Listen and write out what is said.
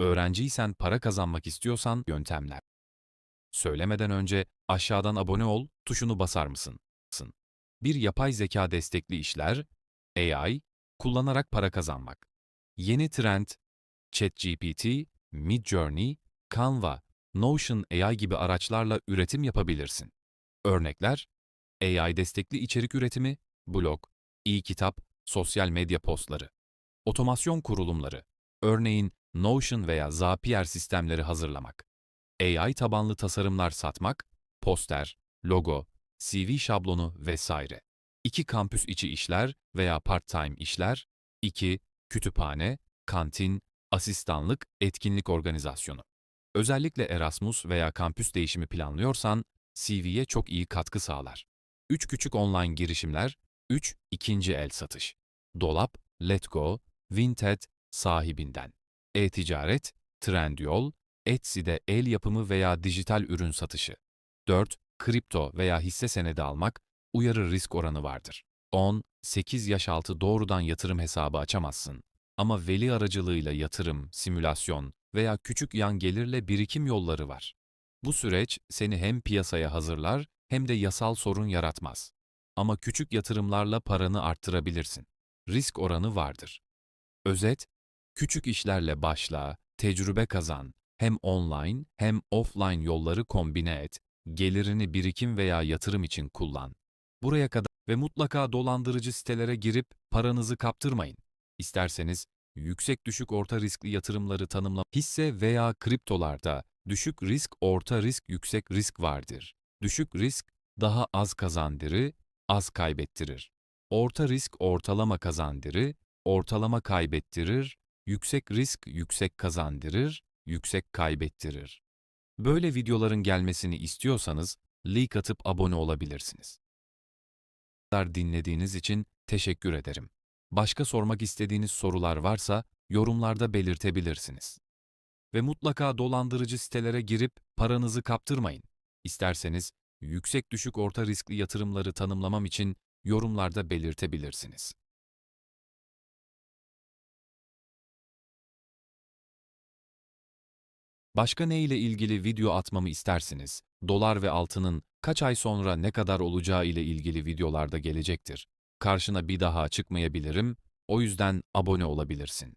Öğrenciysen para kazanmak istiyorsan yöntemler. Söylemeden önce aşağıdan abone ol tuşunu basar mısın? Sın. Bir yapay zeka destekli işler, AI, kullanarak para kazanmak. Yeni trend, ChatGPT, Midjourney, Canva, Notion AI gibi araçlarla üretim yapabilirsin. Örnekler, AI destekli içerik üretimi, blog, e-kitap, sosyal medya postları. Otomasyon kurulumları, örneğin Notion veya Zapier sistemleri hazırlamak. AI tabanlı tasarımlar satmak, poster, logo, CV şablonu vesaire. 2 kampüs içi işler veya part-time işler, 2 kütüphane, kantin, asistanlık, etkinlik organizasyonu. Özellikle Erasmus veya kampüs değişimi planlıyorsan CV'ye çok iyi katkı sağlar. 3 küçük online girişimler, 3 ikinci el satış. Dolap, Letgo, Vinted, sahibinden. E-ticaret, Trendyol, Etsy'de el yapımı veya dijital ürün satışı. 4. Kripto veya hisse senedi almak, uyarı risk oranı vardır. 10. 8 yaş altı doğrudan yatırım hesabı açamazsın. Ama veli aracılığıyla yatırım, simülasyon veya küçük yan gelirle birikim yolları var. Bu süreç seni hem piyasaya hazırlar hem de yasal sorun yaratmaz. Ama küçük yatırımlarla paranı arttırabilirsin. Risk oranı vardır. Özet, küçük işlerle başla, tecrübe kazan, hem online hem offline yolları kombine et, gelirini birikim veya yatırım için kullan. Buraya kadar ve mutlaka dolandırıcı sitelere girip paranızı kaptırmayın. İsterseniz yüksek düşük orta riskli yatırımları tanımla hisse veya kriptolarda düşük risk orta risk yüksek risk vardır. Düşük risk daha az kazandırı, az kaybettirir. Orta risk ortalama kazandırı, ortalama kaybettirir, yüksek risk yüksek kazandırır, yüksek kaybettirir. Böyle videoların gelmesini istiyorsanız like atıp abone olabilirsiniz. Dinlediğiniz için teşekkür ederim. Başka sormak istediğiniz sorular varsa yorumlarda belirtebilirsiniz. Ve mutlaka dolandırıcı sitelere girip paranızı kaptırmayın. İsterseniz yüksek düşük orta riskli yatırımları tanımlamam için yorumlarda belirtebilirsiniz. Başka ne ile ilgili video atmamı istersiniz? Dolar ve altının kaç ay sonra ne kadar olacağı ile ilgili videolarda gelecektir. Karşına bir daha çıkmayabilirim, o yüzden abone olabilirsin.